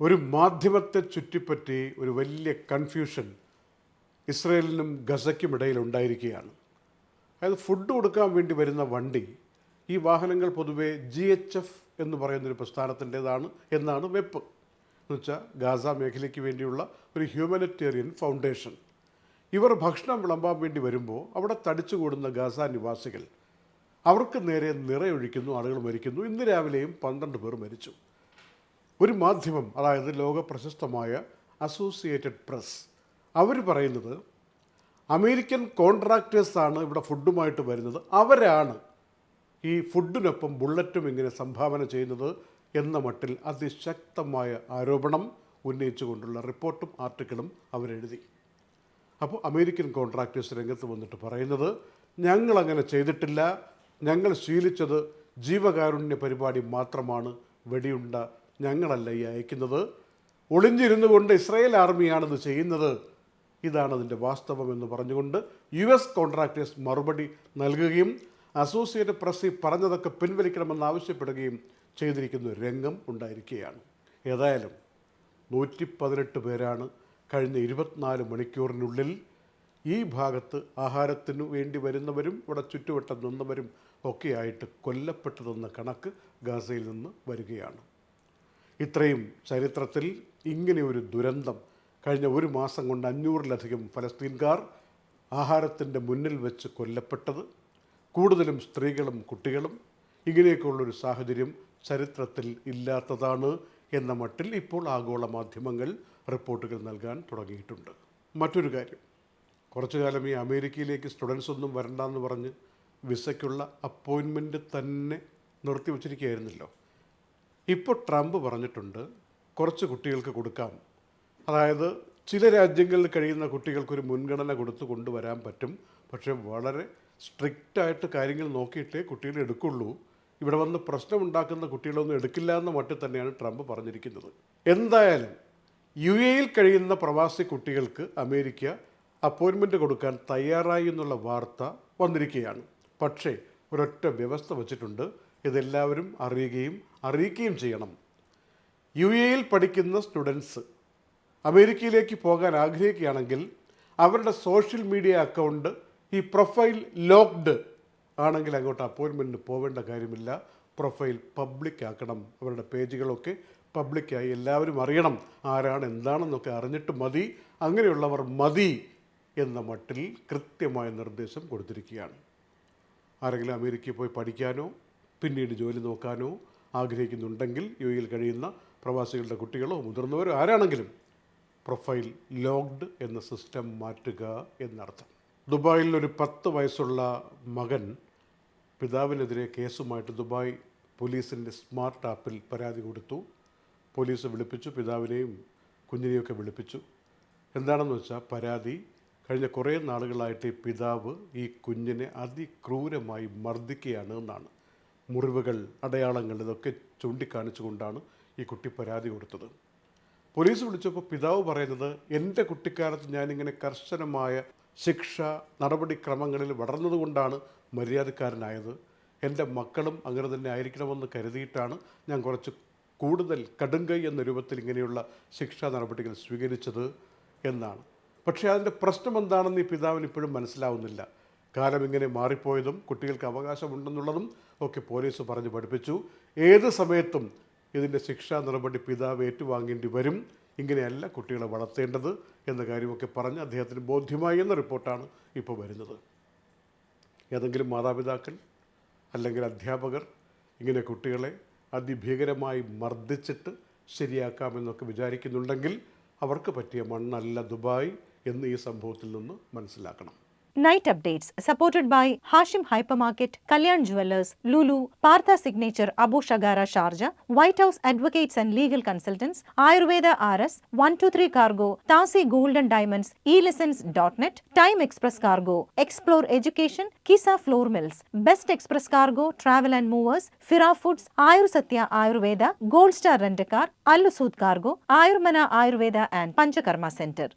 ഒരു മാധ്യമത്തെ ചുറ്റിപ്പറ്റി ഒരു വലിയ കൺഫ്യൂഷൻ ഇസ്രയേലിനും ഗസയ്ക്കും ഇടയിൽ ഉണ്ടായിരിക്കുകയാണ്. അതായത് ഫുഡ് കൊടുക്കാൻ വേണ്ടി വരുന്ന വണ്ടി ഈ വാഹനങ്ങൾ പൊതുവേ ജി എച്ച് എഫ് എന്ന് പറയുന്നൊരു പ്രസ്ഥാനത്തിന്റേതാണ് എന്നാണ് വെപ്പ്. എന്ന് എന്നുവെച്ചാൽ ഗാസ മേഖലയ്ക്ക് വേണ്ടിയുള്ള ഒരു ഹ്യൂമനിറ്റേറിയൻ ഫൗണ്ടേഷൻ ഇവർ ഭക്ഷണം വിളമ്പാൻ വേണ്ടി വരുമ്പോൾ അവിടെ തടിച്ചുകൂടുന്ന ഗാസ നിവാസികൾ അവർക്ക് നേരെ നിറയൊഴിക്കുന്നു ആളുകൾ മരിക്കുന്നു. ഇന്ന് രാവിലെയും പന്ത്രണ്ട് പേർ മരിച്ചു. ഒരു മാധ്യമം അതായത് ലോക പ്രശസ്തമായ അസോസിയേറ്റഡ് പ്രസ് അവർ പറയുന്നത് അമേരിക്കൻ കോൺട്രാക്ടേഴ്സാണ് ഇവിടെ ഫുഡുമായിട്ട് വരുന്നത്. അവരാണ് ഈ ഫുഡിനൊപ്പം ബുള്ളറ്റും ഇങ്ങനെ സംഭാവന ചെയ്യുന്നത് എന്ന മട്ടിൽ അതിശക്തമായ ആരോപണം ഉന്നയിച്ചുകൊണ്ടുള്ള റിപ്പോർട്ടും ആർട്ടിക്കിളും അവരെഴുതി. അപ്പോൾ അമേരിക്കൻ കോൺട്രാക്ടേഴ്സ് രംഗത്ത് വന്നിട്ട് പറയുന്നത് ഞങ്ങളങ്ങനെ ചെയ്തിട്ടില്ല. ഞങ്ങൾ ശീലിച്ചത് ജീവകാരുണ്യ പരിപാടി മാത്രമാണ് വെടിയുണ്ട ഞങ്ങളല്ല ഈ അയക്കുന്നത്. ഒളിഞ്ഞിരുന്നു കൊണ്ട് ഇസ്രായേൽ ആർമിയാണിത് ചെയ്യുന്നത്. ഇതാണ് അതിന്റെ വാസ്തവം എന്ന് പറഞ്ഞുകൊണ്ട് യു എസ് കോൺട്രാക്ടേഴ്സ് മറുപടി നൽകുകയും അസോസിയേറ്റഡ് പ്രസ് ഈ പറഞ്ഞതൊക്കെ പിൻവലിക്കണമെന്ന് ആവശ്യപ്പെടുകയും ചെയ്തിരിക്കുന്ന രംഗം ഉണ്ടായിരിക്കുകയാണ്. ഏതായാലും നൂറ്റി പതിനെട്ട് പേരാണ് കഴിഞ്ഞ ഇരുപത്തിനാല് മണിക്കൂറിനുള്ളിൽ ഈ ഭാഗത്ത് ആഹാരത്തിനു വേണ്ടി വരുന്നവരും ഇവിടെ ചുറ്റുവട്ടം നിന്നവരും ഒക്കെയായിട്ട് കൊല്ലപ്പെട്ടതെന്ന കണക്ക് ഗാസയിൽ നിന്ന് വരികയാണ്. ഇത്രയും ചരിത്രത്തിൽ ഇങ്ങനെ ഒരു ദുരന്തം കഴിഞ്ഞ ഒരു മാസം കൊണ്ട് അഞ്ഞൂറിലധികം ഫലസ്തീൻകാർ ആഹാരത്തിന്റെ മുന്നിൽ വെച്ച് കൊല്ലപ്പെട്ടത്. കൂടുതലും സ്ത്രീകളും കുട്ടികളും. ഇങ്ങനെയൊക്കെയുള്ളൊരു സാഹചര്യം ചരിത്രത്തിൽ ഇല്ലാത്തതാണ് എന്ന മട്ടിൽ ഇപ്പോൾ ആഗോള മാധ്യമങ്ങൾ റിപ്പോർട്ടുകൾ നൽകാൻ തുടങ്ങിയിട്ടുണ്ട്. മറ്റൊരു കാര്യം കുറച്ചു കാലം ഈ അമേരിക്കയിലേക്ക് സ്റ്റുഡൻസ് ഒന്നും വരണ്ടെന്ന് പറഞ്ഞ് വിസയ്ക്കുള്ള അപ്പോയിൻമെന്റ് തന്നെ നിർത്തി വച്ചിരിക്കുകയായിരുന്നല്ലോ ഇപ്പോൾ ട്രംപ് പറഞ്ഞിട്ടുണ്ട് കുറച്ച് കുട്ടികൾക്ക് കൊടുക്കാം. അതായത് ചില രാജ്യങ്ങളിൽ കഴിയുന്ന കുട്ടികൾക്കൊരു മുൻഗണന കൊടുത്ത് കൊണ്ടുവരാൻ പറ്റും. പക്ഷേ വളരെ സ്ട്രിക്റ്റായിട്ട് കാര്യങ്ങൾ നോക്കിയിട്ടേ കുട്ടികളെ എടുക്കുള്ളൂ. ഇവിടെ വന്ന് പ്രശ്നമുണ്ടാക്കുന്ന കുട്ടികളൊന്നും എടുക്കില്ല എന്ന മട്ടിൽ തന്നെയാണ് ട്രംപ് പറഞ്ഞിരിക്കുന്നത്. എന്തായാലും യു എയിൽ കഴിയുന്ന പ്രവാസി കുട്ടികൾക്ക് അമേരിക്ക അപ്പോയിൻമെന്റ് കൊടുക്കാൻ തയ്യാറായി എന്നുള്ള വാർത്ത വന്നിരിക്കുകയാണ്. പക്ഷേ ഒരൊറ്റ വ്യവസ്ഥ വച്ചിട്ടുണ്ട്. ഇതെല്ലാവരും അറിയുകയും അറിയിക്കുകയും ചെയ്യണം. യു എയിൽ പഠിക്കുന്ന സ്റ്റുഡൻസ് അമേരിക്കയിലേക്ക് പോകാൻ ആഗ്രഹിക്കുകയാണെങ്കിൽ അവരുടെ സോഷ്യൽ മീഡിയ അക്കൗണ്ട് ഈ പ്രൊഫൈൽ ലോക്ക്ഡ് ആണെങ്കിൽ അങ്ങോട്ട് അപ്പോയിൻമെന്റിന് പോവേണ്ട കാര്യമില്ല. പ്രൊഫൈൽ പബ്ലിക് ആക്കണം. അവരുടെ പേജുകളൊക്കെ പബ്ലിക്കായി എല്ലാവരും അറിയണം. ആരാണ് എന്താണെന്നൊക്കെ അറിഞ്ഞിട്ട് മതി. അങ്ങനെയുള്ളവർ മതി എന്ന മട്ടിൽ കൃത്യമായ നിർദ്ദേശം കൊടുത്തിരിക്കുകയാണ്. ആരെങ്കിലും അമേരിക്കയിൽ പോയി പഠിക്കാനോ പിന്നീട് ജോലി നോക്കാനോ ആഗ്രഹിക്കുന്നുണ്ടെങ്കിൽ യു എയിൽ കഴിയുന്ന പ്രവാസികളുടെ കുട്ടികളോ മുതിർന്നവരോ ആരാണെങ്കിലും പ്രൊഫൈൽ ലോക്ക്ഡ് എന്ന സിസ്റ്റം മാറ്റുക എന്നർത്ഥം. ദുബായിൽ ഒരു പത്ത് വയസ്സുള്ള മകൻ പിതാവിനെതിരെ കേസുമായിട്ട് ദുബായ് പോലീസിന്റെ സ്മാർട്ട് ആപ്പിൽ പരാതി കൊടുത്തു. പോലീസ് വിളിപ്പിച്ചു പിതാവിനെയും കുഞ്ഞിനെയൊക്കെ വിളിപ്പിച്ചു. എന്താണെന്ന് വെച്ചാൽ പരാതി കഴിഞ്ഞ കുറേ നാളുകളായിട്ട് ഈ പിതാവ് ഈ കുഞ്ഞിനെ അതിക്രൂരമായി മർദ്ദിക്കുകയാണ് എന്നാണ്. മുറിവുകൾ അടയാളങ്ങൾ ഇതൊക്കെ ചൂണ്ടിക്കാണിച്ചുകൊണ്ടാണ് ഈ കുട്ടി പരാതി കൊടുത്തത്. പോലീസ് വിളിച്ചപ്പോൾ പിതാവ് പറയുന്നത് എന്റെ കുട്ടിക്കാലത്ത് ഞാനിങ്ങനെ കർശനമായ ശിക്ഷ നടപടിക്രമങ്ങളിൽ വളർന്നതുകൊണ്ടാണ് മര്യാദക്കാരനായത്. എന്റെ മക്കളും അങ്ങനെ തന്നെ ആയിരിക്കണമെന്ന് കരുതിയിട്ടാണ് ഞാൻ കുറച്ച് കൂടുതൽ കടുങ്കൈ എന്ന രൂപത്തിൽ ഇങ്ങനെയുള്ള ശിക്ഷാ നടപടികൾ സ്വീകരിച്ചത് എന്നാണ്. പക്ഷേ അതിന്റെ പ്രശ്നം എന്താണെന്ന് ഈ പിതാവിന് ഇപ്പോഴും മനസ്സിലാവുന്നില്ല. കാലം ഇങ്ങനെ മാറിപ്പോയതും കുട്ടികൾക്ക് അവകാശമുണ്ടെന്നുള്ളതും ഒക്കെ പോലീസ് പറഞ്ഞ് പഠിപ്പിച്ചു. ഏത് സമയത്തും ഇതിന്റെ ശിക്ഷാ നടപടി പിതാവ് ഏറ്റുവാങ്ങേണ്ടി വരും. ഇങ്ങനെയല്ല കുട്ടികളെ വളർത്തേണ്ടത് എന്ന കാര്യമൊക്കെ പറഞ്ഞ് അദ്ദേഹത്തിന് ബോധ്യമായി എന്ന റിപ്പോർട്ടാണ് ഇപ്പോൾ വരുന്നത്. ഏതെങ്കിലും മാതാപിതാക്കൾ അല്ലെങ്കിൽ അധ്യാപകർ ഇങ്ങനെ കുട്ടികളെ അതിഭീകരമായി മർദ്ദിച്ചിട്ട് ശരിയാക്കാമെന്നൊക്കെ വിചാരിക്കുന്നുണ്ടെങ്കിൽ അവർക്ക് പറ്റിയ മണ്ണല്ല ദുബായ്. എന്ന് ഈ സംഭവത്തിൽ നിന്ന് മനസ്സിലാക്കണം. Night updates supported by Hashim hyper market Kalyan jewellers Lulu Partha signature Abu Shagara Sharjah white house advocates and legal consultants Ayurveda R S one two three cargo താസി golden diamonds E lessons dot net time express cargo explore education Qissa flour mills best express cargo travel and movers ഫിറാ foods Ayur Sathya Ayurveda gold star rent car അല്ലുസൂത് cargo Ayurmana Ayurveda and panchakarma centre